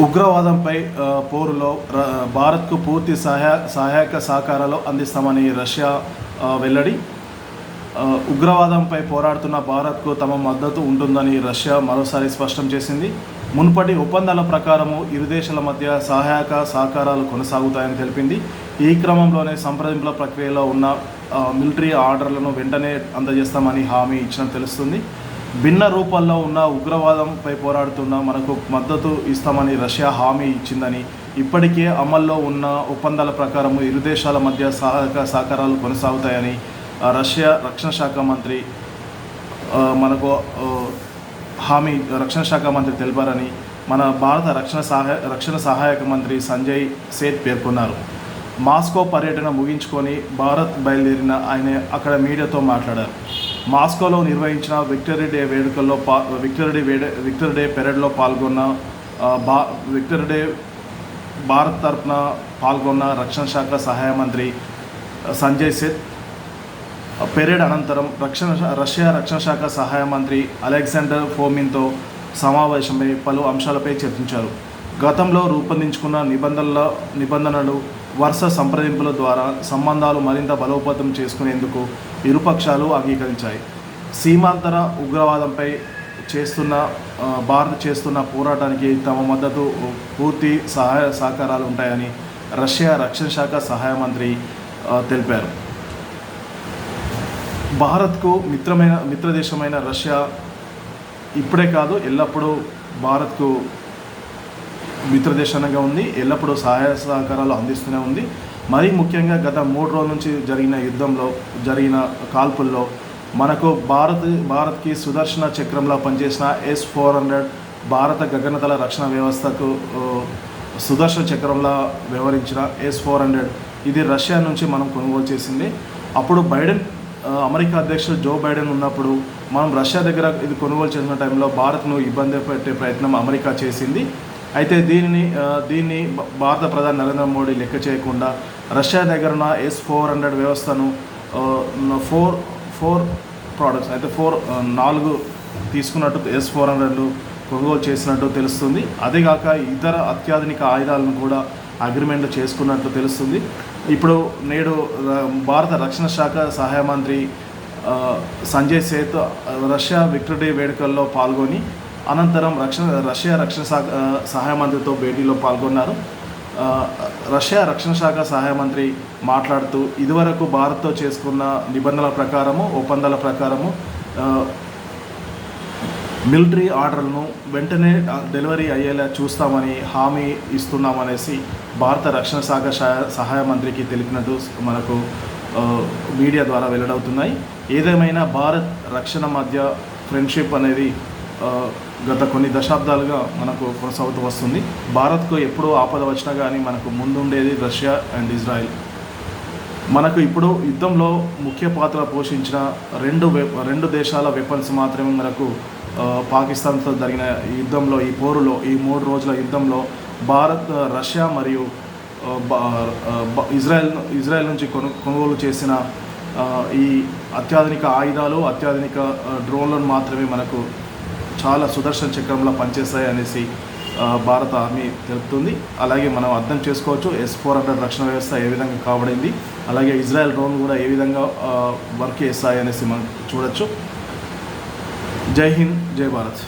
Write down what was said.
ఉగ్రవాదంపై పోరులో ర- భారత్కు పూర్తి సహాయ సహాయక సహకారాలు అందిస్తామని రష్యా వెల్లడి. ఉగ్రవాదంపై పోరాడుతున్న భారత్కు తమ మద్దతు ఉంటుందని రష్యా మరోసారి స్పష్టం చేసింది. మునుపటి ఒప్పందాల ప్రకారము ఇరు దేశాల మధ్య సహాయక సహకారాలు కొనసాగుతాయని తెలిపింది. ఈ క్రమంలోనే సంప్రదింపుల ప్రక్రియలో ఉన్న మిలిటరీ ఆర్డర్లను వెంటనే అందజేస్తామని హామీ ఇచ్చినట్టు తెలుస్తుంది. భిన్న రూపాల్లో ఉన్న ఉగ్రవాదంపై పోరాడుతున్న మనకు మద్దతు ఇస్తామని రష్యా హామీ ఇచ్చిందని ఇప్పటికే అమల్లో ఉన్న ఒప్పందాల ప్రకారం ఇరు దేశాల మధ్య సహక సహకారాలు కొనసాగుతాయని రష్యా రక్షణ శాఖ మంత్రి మనకు హామీ రక్షణ శాఖ మంత్రి తెలిపారని మన భారత రక్షణ సహాయ రక్షణ సహాయక మంత్రి సంజయ్ సేత్ పేర్కొన్నారు. మాస్కో పర్యటన ముగించుకొని భారత్ బయలుదేరిన ఆయన అక్కడ మీడియాతో మాట్లాడారు. మాస్కోలో నిర్వహించిన విక్టరీ డే వేడుకల్లో పా విక్టరీ డే వేడే విక్టరీ డే పెరేడ్లో పాల్గొన్న బా విక్టరీ డే భారత్ తరపున పాల్గొన్న రక్షణ శాఖ సహాయ మంత్రి సంజయ్ సేత్. పెరేడ్ అనంతరం రక్షణ రష్యా రక్షణ శాఖ సహాయ మంత్రి అలెగ్జాండర్ ఫోమిన్తో సమావేశమై పలు అంశాలపై చర్చించారు. గతంలో రూపొందించుకున్న నిబంధనల నిబంధనలు వరుస సంప్రదింపుల ద్వారా సంబంధాలు మరింత బలోపేతం చేసుకునేందుకు ఇరుపక్షాలు అంగీకరించాయి. సీమాంతర ఉగ్రవాదంపై చేస్తున్న భారత్ చేస్తున్న పోరాటానికి తమ మద్దతు పూర్తి సహాయ సహకారాలు ఉంటాయని రష్యా రక్షణ శాఖ సహాయ మంత్రి తెలిపారు. భారత్కు మిత్రమైన మిత్రదేశమైన రష్యా ఇప్పుడే కాదు ఎల్లప్పుడూ భారత్కు మిత్రదేశంగా ఉంది. ఎల్లప్పుడూ సహాయ సహకారాలు అందిస్తూనే ఉంది. మరీ ముఖ్యంగా గత మూడు రోజుల నుంచి జరిగిన యుద్ధంలో జరిగిన కాల్పుల్లో మనకు భారత్ భారత్కి సుదర్శన చక్రంలో పనిచేసిన ఎస్ ఫోర్ హండ్రెడ్ భారత గగనతల రక్షణ వ్యవస్థకు సుదర్శన చక్రంలా వ్యవహరించిన ఎస్ ఫోర్ హండ్రెడ్ ఇది రష్యా నుంచి మనం కొనుగోలు చేసింది. అప్పుడు బైడెన్ అమెరికా అధ్యక్షుడు జో బైడెన్ ఉన్నప్పుడు మనం రష్యా దగ్గర ఇది కొనుగోలు చేసిన టైంలో భారత్ను ఇబ్బంది పెట్టే ప్రయత్నం అమెరికా చేసింది. అయితే దీనిని దీన్ని భారత ప్రధాని నరేంద్ర మోడీ లెక్క చేయకుండా రష్యా దగ్గర ఉన్న ఎస్ ఫోర్ హండ్రెడ్ వ్యవస్థను ఫోర్ ఫోర్ ప్రోడక్ట్స్ అయితే ఫోర్ నాలుగు తీసుకున్నట్టు ఎస్ ఫోర్ హండ్రెడ్లు కొనుగోలు చేసినట్టు తెలుస్తుంది. అదేగాక ఇతర అత్యాధునిక ఆయుధాలను కూడా అగ్రిమెంట్లు చేసుకున్నట్లు తెలుస్తుంది. ఇప్పుడు నేడు భారత రక్షణ శాఖ సహాయ మంత్రి సంజయ్ సేత్ రష్యా విక్టరీ వేడుకల్లో పాల్గొని అనంతరం రక్షణ రష్యా రక్షణ శాఖ సహాయ మంత్రితో భేటీలో పాల్గొన్నారు. రష్యా రక్షణ శాఖ సహాయ మంత్రి మాట్లాడుతూ ఇదివరకు భారత్తో చేసుకున్న నిబంధనల ప్రకారము ఒప్పందాల ప్రకారము మిలిటరీ ఆర్డర్లను వెంటనే డెలివరీ అయ్యేలా చూస్తామని హామీ ఇస్తున్నామనేసి భారత రక్షణ శాఖ సహాయ- మంత్రికి తెలిపినట్టు మనకు మీడియా ద్వారా వెల్లడవుతున్నాయి. ఏదేమైనా భారత్ రక్షణ మధ్య ఫ్రెండ్షిప్ అనేది గత కొన్ని దశాబ్దాలుగా మనకు కొనసాగుతూ వస్తుంది. భారత్కు ఎప్పుడో ఆపద వచ్చినా కానీ మనకు ముందుండేది రష్యా అండ్ ఇజ్రాయెల్. మనకు ఇప్పుడు యుద్ధంలో ముఖ్య పాత్ర పోషించిన రెండు రెండు దేశాల వెపన్స్ మాత్రమే మనకు పాకిస్తాన్తో జరిగిన యుద్ధంలో ఈ పోరులో ఈ మూడు రోజుల యుద్ధంలో భారత్ రష్యా మరియు బ- ఇజ్రాయెల్ ఇజ్రాయెల్ నుంచి కొను కొనుగోలు చేసిన ఈ అత్యాధునిక ఆయుధాలు అత్యాధునిక డ్రోన్లను మాత్రమే మనకు చాలా సుదర్శన చక్రంలో పనిచేస్తాయి అనేసి భారత ఆర్మీ తెలుపుతుంది. అలాగే మనం అర్థం చేసుకోవచ్చు ఎస్ ఫోర్ హండ్రెడ్ రక్షణ వ్యవస్థ ఏ విధంగా కాబడింది అలాగే ఇజ్రాయెల్ డ్రోన్ కూడా ఏ విధంగా వర్క్ చేస్తాయి అనేసి మనం చూడొచ్చు. జై హింద్ జై భారత్.